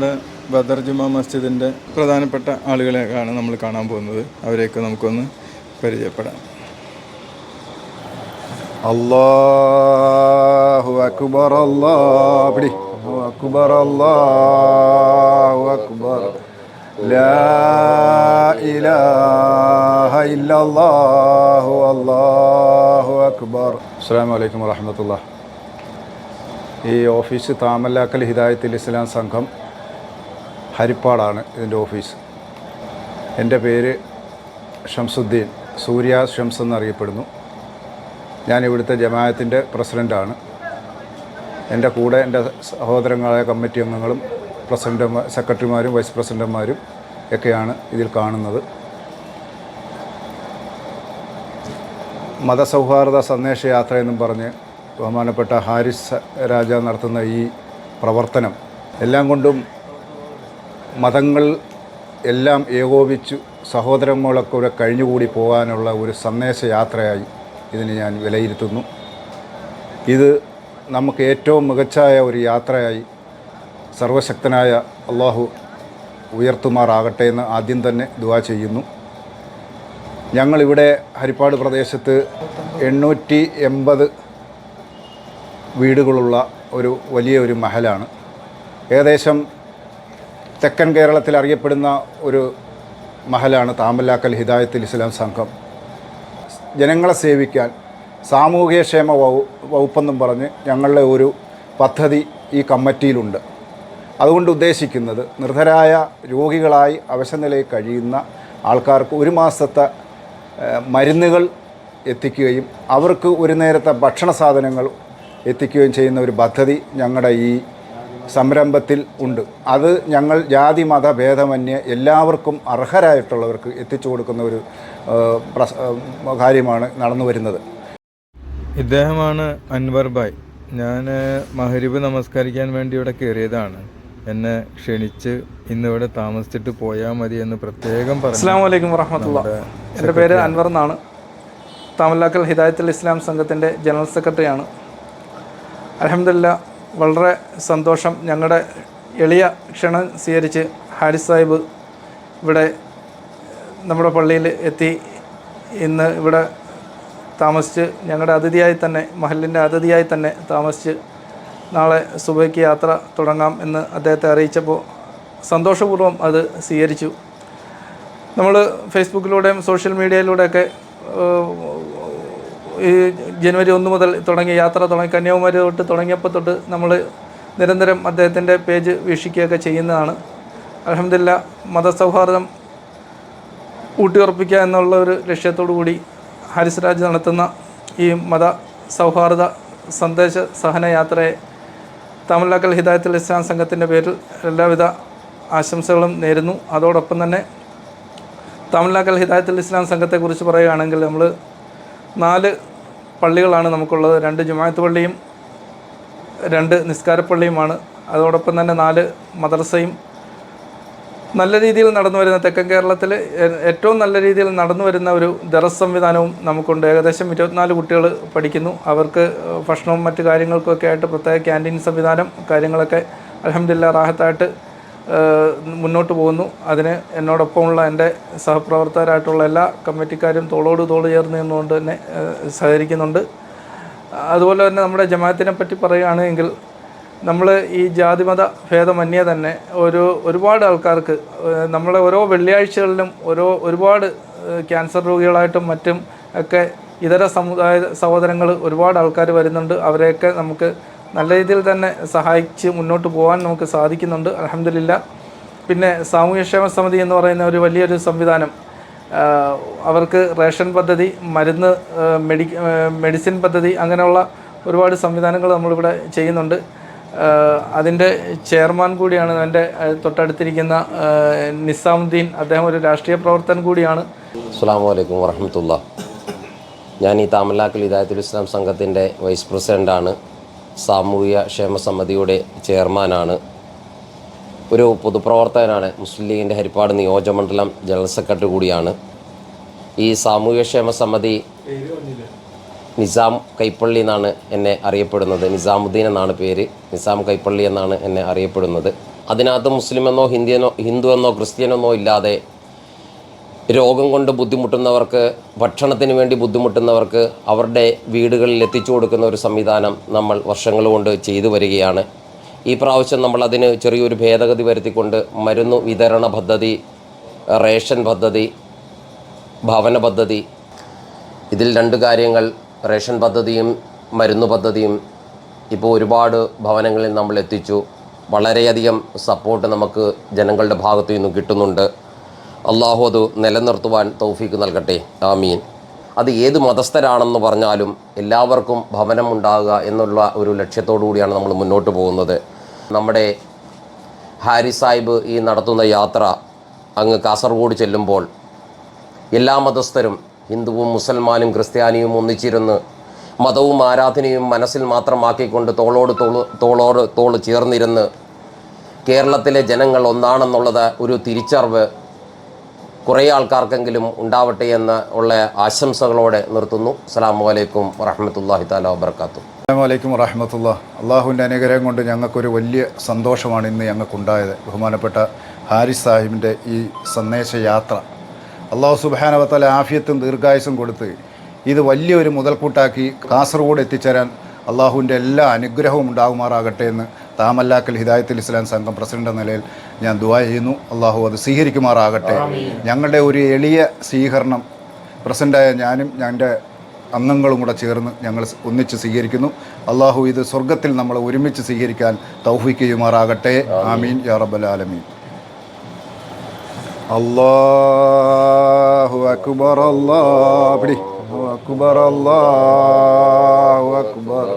നമ്മുടെ ബദർ ജുമാ മസ്ജിദിന്റെ പ്രധാനപ്പെട്ട ആളുകളെയൊക്കെയാണ് നമ്മൾ കാണാൻ പോകുന്നത്. അവരെയൊക്കെ നമുക്കൊന്ന് പരിചയപ്പെടാം. അല്ലാഹു അക്ബർ അല്ലാഹ് അക്ബർ അല്ലാഹു അക്ബർ. ലാ ഇലാഹ ഇല്ലല്ലാഹു അല്ലാഹു അക്ബർ. അസ്സലാമു അലൈക്കും വറഹ്മത്തുള്ളാഹി. ഈ ഓഫീസ് താമല്ലാക്കൽ ഹിദായത്തിൽ ഇസ്ലാം സംഘം ഹരിപ്പാടാണ് ഇതിന്റെ ഓഫീസ്. എന്റെ പേര് ഷംസുദ്ദീൻ. സൂര്യ ഷംസ് എന്നറിയപ്പെടുന്നു. ഞാൻ ഇവിടുത്തെ ജമാഅത്തിന്റെ പ്രസിഡന്റാണ്. എന്റെ കൂടെ എന്റെ സഹോദരങ്ങളായ കമ്മിറ്റി അംഗങ്ങളും പ്രസിഡന്റ് സെക്രട്ടറിമാരും വൈസ് പ്രസിഡന്റുമാരും ഒക്കെയാണ് ഇതിൽ കാണുന്നത്. മതസൗഹാർദ്ദ സന്ദേശയാത്ര എന്നും പറഞ്ഞ് ബഹുമാനപ്പെട്ട ഹാരിസ് രാജ നടത്തുന്ന ഈ പ്രവർത്തനം എല്ലാം കൊണ്ടും മതങ്ങൾ എല്ലാം ഏകോപിച്ചു സഹോദരങ്ങളൊക്കെ കൂടെ കഴിഞ്ഞുകൂടി പോകാനുള്ള ഒരു സന്ദേശയാത്രയായി ഇതിനെ ഞാൻ വിലയിരുത്തുന്നു. ഇത് നമുക്ക് ഏറ്റവും മികച്ചായ ഒരു യാത്രയായി സർവശക്തനായ അള്ളാഹു ഉയർത്തുമാറാകട്ടെ എന്ന് ആദ്യം തന്നെ ദുവാ ചെയ്യുന്നു. ഞങ്ങളിവിടെ ഹരിപ്പാട് പ്രദേശത്ത് എണ്ണൂറ്റി എൺപത് വീടുകളുള്ള ഒരു വലിയ ഒരു മഹലാണ്. ഏകദേശം തെക്കൻ കേരളത്തിൽ അറിയപ്പെടുന്ന ഒരു മഹലാണ് താമല്ലാക്കൽ ഹിദായത്തുൽ ഇസ്ലാം സംഘം. ജനങ്ങളെ സേവിക്കാൻ സാമൂഹ്യക്ഷേമ വകു വകുപ്പെന്നും പറഞ്ഞ് ഞങ്ങളുടെ ഒരു പദ്ധതി ഈ കമ്മിറ്റിയിലുണ്ട്. അതുകൊണ്ട് ഉദ്ദേശിക്കുന്നത് നിർധരായ രോഗികളായി അവശനിലയിൽ കഴിയുന്ന ആൾക്കാർക്ക് ഒരു മാസത്തെ മരുന്നുകൾ എത്തിക്കുകയും അവർക്ക് ഒരു നേരത്തെ ഭക്ഷണ സാധനങ്ങൾ എത്തിക്കുകയും ചെയ്യുന്ന ഒരു പദ്ധതി ഞങ്ങളുടെ ഈ സംരംഭത്തിൽ ഉണ്ട്. അത് ഞങ്ങൾ ജാതി മത ഭേദമന്യേ എല്ലാവർക്കും അർഹരായിട്ടുള്ളവർക്ക് എത്തിച്ചു കൊടുക്കുന്ന ഒരു കാര്യമാണ് നടന്നു വരുന്നത്. ഇദ്ദേഹമാണ് അൻവർ ഭായ് ഞാൻ മഹരിബ് നമസ്കരിക്കാൻ വേണ്ടി ഇവിടെ കയറിയതാണ്. എന്നെ ക്ഷണിച്ച് ഇന്നിവിടെ താമസിച്ചിട്ട് പോയാൽ മതി എന്ന് പ്രത്യേകം പറഞ്ഞു. അസ്സാം വലൈക്കും വറഹമത്തുള്ള. എന്റെ പേര് അൻവർ എന്നാണ്. താമല്ലാക്കൽ ഹിദായത്തുൽ ഇസ്ലാം സംഘത്തിന്റെ ജനറൽ സെക്രട്ടറിയാണ്. അലഹമില്ല വളരെ സന്തോഷം ഞങ്ങളുടെ എളിയ ക്ഷണം സ്വീകരിച്ച് ഹാരിസ് സാഹിബ് ഇവിടെ നമ്മുടെ പള്ളിയിൽ എത്തി. ഇന്ന് ഇവിടെ താമസിച്ച് ഞങ്ങളുടെ അതിഥിയായി തന്നെ മഹലിന്റെ അതിഥിയായി തന്നെ താമസിച്ച് നാളെ സുബയ്ക്ക് യാത്ര തുടങ്ങാം എന്ന് അദ്ദേഹത്തെ അറിയിച്ചപ്പോൾ സന്തോഷപൂർവം അത് സ്വീകരിച്ചു. നമ്മൾ ഫേസ്ബുക്കിലൂടെയും സോഷ്യൽ മീഡിയയിലൂടെയൊക്കെ ഈ ജനുവരി ഒന്ന് മുതൽ തുടങ്ങിയ യാത്ര തുടങ്ങി കന്യാകുമാരി തൊട്ട് തുടങ്ങിയപ്പോൾ തൊട്ട് നമ്മൾ നിരന്തരം അദ്ദേഹത്തിന്റെ പേജ് വീക്ഷിക്കുകയൊക്കെ ചെയ്യുന്നതാണ്. അലഹമില്ല മതസൗഹാർദ്ദം ഊട്ടിയുറപ്പിക്കുക എന്നുള്ള ഒരു ലക്ഷ്യത്തോടു കൂടി ഹാരിസ് രാജ് നടത്തുന്ന ഈ മത സൗഹാർദ്ദ സന്ദേശ സഹന യാത്രയെ തമിഴ്നാക്കൽ ഹിദായത്തുൽ ഇസ്ലാം സംഘത്തിന്റെ പേരിൽ എല്ലാവിധ ആശംസകളും നേരുന്നു. അതോടൊപ്പം തന്നെ തമിഴ്നാക്കൽ ഹിദായത്തുൽ ഇസ്ലാം സംഘത്തെക്കുറിച്ച് പറയുകയാണെങ്കിൽ നമ്മൾ നാല് പള്ളികളാണ് നമുക്കുള്ളത്. രണ്ട് ജുമായത്ത് പള്ളിയും രണ്ട് നിസ്കാരപ്പള്ളിയുമാണ് അതോടൊപ്പം തന്നെ നാല് മദ്രസയും. നല്ല രീതിയിൽ നടന്നു വരുന്ന തെക്കൻ കേരളത്തിൽ ഏറ്റവും നല്ല രീതിയിൽ നടന്നു വരുന്ന ഒരു ദറസ് സംവിധാനവും നമുക്കുണ്ട്. ഏകദേശം ഇരുപത്തിനാല് കുട്ടികൾ പഠിക്കുന്നു. അവർക്ക് ഭക്ഷണവും മറ്റു കാര്യങ്ങൾക്കൊക്കെ ആയിട്ട് പ്രത്യേക ക്യാന്റീൻ സംവിധാനം കാര്യങ്ങളൊക്കെ അലഹമില്ല റാഹത്തായിട്ട് മുന്നോട്ട് പോകുന്നു. അതിന് എന്നോടൊപ്പമുള്ള എന്റെ സഹപ്രവർത്തകരായിട്ടുള്ള എല്ലാ കമ്മിറ്റിക്കാരും തോളോട് തോൾ ചേർന്ന് നിന്നുകൊണ്ട് തന്നെ സഹകരിക്കുന്നുണ്ട്. അതുപോലെ തന്നെ നമ്മുടെ ജമാഅത്തിനെ പറ്റി പറയുകയാണെങ്കിൽ നമ്മൾ ഈ ജാതിമത ഭേദമന്യേ തന്നെ ഒരു ഒരുപാട് ആൾക്കാർക്ക് നമ്മളെ ഓരോ വെള്ളിയാഴ്ചകളിലും ഓരോ ഒരുപാട് ക്യാൻസർ രോഗികളായിട്ടും മറ്റും ഒക്കെ ഇതര സമുദായ സഹോദരങ്ങൾ ഒരുപാട് ആൾക്കാർ വരുന്നുണ്ട്. അവരെയൊക്കെ നമുക്ക് നല്ല രീതിയിൽ തന്നെ സഹായിച്ച് മുന്നോട്ട് പോകാൻ നമുക്ക് സാധിക്കുന്നുണ്ട്. അലഹമില്ല പിന്നെ സാമൂഹ്യക്ഷേമ സമിതി എന്ന് പറയുന്ന ഒരു വലിയൊരു സംവിധാനം അവർക്ക് റേഷൻ പദ്ധതി മരുന്ന് മെഡി മെഡിസിൻ പദ്ധതി അങ്ങനെയുള്ള ഒരുപാട് സംവിധാനങ്ങൾ നമ്മളിവിടെ ചെയ്യുന്നുണ്ട്. അതിന്റെ ചെയർമാൻ കൂടിയാണ് എന്റെ തൊട്ടടുത്തിരിക്കുന്ന നിസാമുദ്ദീൻ. അദ്ദേഹം ഒരു രാഷ്ട്രീയ പ്രവർത്തകൻ കൂടിയാണ്. അസ്സാം വലൈക്കും വറഹമത്തുള്ള ഞാൻ ഈ താമല്ലാക്കൽ ഹിദായത്തുൽ ഇസ്ലാം സംഘത്തിന്റെ വൈസ് പ്രസിഡന്റാണ് സാമൂഹിക ക്ഷേമ സമിതിയുടെ ചെയർമാനാണ്. ഒരു പൊതുപ്രവർത്തകനാണ് മുസ്ലിം ലീഗിന്റെ ഹരിപ്പാട് നിയോജകമണ്ഡലം ജനറൽ സെക്രട്ടറി കൂടിയാണ്. ഈ സാമൂഹ്യക്ഷേമ സമിതി നിസാം കൈപ്പള്ളി എന്നാണ് എന്നെ അറിയപ്പെടുന്നത്. നിസാമുദ്ദീൻ എന്നാണ് പേര്. നിസാം കൈപ്പള്ളി എന്നാണ് എന്നെ അറിയപ്പെടുന്നത്. അതിനകത്ത് മുസ്ലിം എന്നോ ഹിന്ദിയെന്നോ ഹിന്ദു എന്നോ ക്രിസ്ത്യനെന്നോ ഇല്ലാതെ രോഗം കൊണ്ട് ബുദ്ധിമുട്ടുന്നവർക്ക് ഭക്ഷണത്തിന് വേണ്ടി ബുദ്ധിമുട്ടുന്നവർക്ക് അവരുടെ വീടുകളിൽ എത്തിച്ചു കൊടുക്കുന്ന ഒരു സംവിധാനം നമ്മൾ വർഷങ്ങൾ കൊണ്ട് ചെയ്തു വരികയാണ്. ഈ പ്രാവശ്യം നമ്മൾ അതിന് ചെറിയൊരു ഭേദഗതി വരുത്തിക്കൊണ്ട് മരുന്ന് വിതരണ പദ്ധതി റേഷൻ പദ്ധതി ഭവന പദ്ധതി ഇതിൽ രണ്ട് കാര്യങ്ങൾ റേഷൻ പദ്ധതിയും മരുന്ന് പദ്ധതിയും ഇപ്പോൾ ഒരുപാട് ഭവനങ്ങളിൽ നമ്മൾ എത്തിച്ചു. വളരെയധികം സപ്പോർട്ട് നമുക്ക് ജനങ്ങളുടെ ഭാഗത്തു നിന്നും കിട്ടുന്നുണ്ട്. അള്ളാഹു അത് നിലനിർത്തുവാൻ തൗഫീക്ക് നൽകട്ടെ. ആമീൻ. അത് ഏത് മതസ്ഥരാണെന്ന് പറഞ്ഞാലും എല്ലാവർക്കും ഭവനം ഉണ്ടാകുക എന്നുള്ള ഒരു ലക്ഷ്യത്തോടു കൂടിയാണ് നമ്മൾ മുന്നോട്ട് പോകുന്നത്. നമ്മുടെ ഹാരി സാഹിബ് ഈ നടത്തുന്ന യാത്ര അങ്ങ് കാസർഗോഡ് ചെല്ലുമ്പോൾ എല്ലാ മതസ്ഥരും ഹിന്ദുവും മുസൽമാനും ക്രിസ്ത്യാനിയും ഒന്നിച്ചിരുന്ന് മതവും ആരാധനയും മനസ്സിൽ മാത്രമാക്കിക്കൊണ്ട് തോളോട് തോൾ തോളോട് തോൾ ചേർന്നിരുന്ന് കേരളത്തിലെ ജനങ്ങൾ ഒന്നാണെന്നുള്ളത് ഒരു തിരിച്ചറിവ് കുറേ ആൾക്കാർക്കെങ്കിലും ഉണ്ടാവട്ടെ എന്ന് ഉള്ള ആശംസകളോടെ നിർത്തുന്നു. അസ്സാം വലൈക്കും വറഹമത്തല്ലാഹി താല വാബർക്കാത്തു അലൈക്കും വറഹമത്തുള്ള അള്ളാഹുവിന്റെ അനുഗ്രഹം കൊണ്ട് ഞങ്ങൾക്കൊരു വലിയ സന്തോഷമാണ് ഇന്ന് ഞങ്ങൾക്കുണ്ടായത്. ബഹുമാനപ്പെട്ട ഹാരിസ് സാഹിബിന്റെ ഈ സന്ദേശയാത്ര അള്ളാഹു സുബാനവത്തല ആഫിയത്തും ദീർഘായുസും കൊടുത്ത് ഇത് വലിയൊരു മുതൽക്കൂട്ടാക്കി കാസർഗോഡ് എത്തിച്ചേരാൻ അള്ളാഹുവിന്റെ എല്ലാ അനുഗ്രഹവും ഉണ്ടാകുമാറാകട്ടെ എന്ന് താമല്ലാക്കൽ ഹിദായത്തിൽ ഇസ്ലാം സംഘം പ്രസിഡന്റ് എന്ന നിലയിൽ ഞാൻ ദുആ ചെയ്യുന്നു. അള്ളാഹു അത് സ്വീകരിക്കുമാറാകട്ടെ. ഞങ്ങളുടെ ഒരു എളിയ സ്വീകരണം പ്രസിഡന്റായ ഞാനും ഞങ്ങളുടെ അംഗങ്ങളും കൂടെ ചേർന്ന് ഞങ്ങൾ ഒന്നിച്ച് സ്വീകരിക്കുന്നു. അള്ളാഹു ഇത് സ്വർഗത്തിൽ നമ്മൾ ഒരുമിച്ച് സ്വീകരിക്കാൻ തൗഹിക്കുമാറാകട്ടെ ആമീൻ യാ റബ്ബൽ ആലമീൻ. അല്ലാഹു അക്ബർ അള്ളാഹു അക്ബർ അള്ളാഹു അക്ബർ.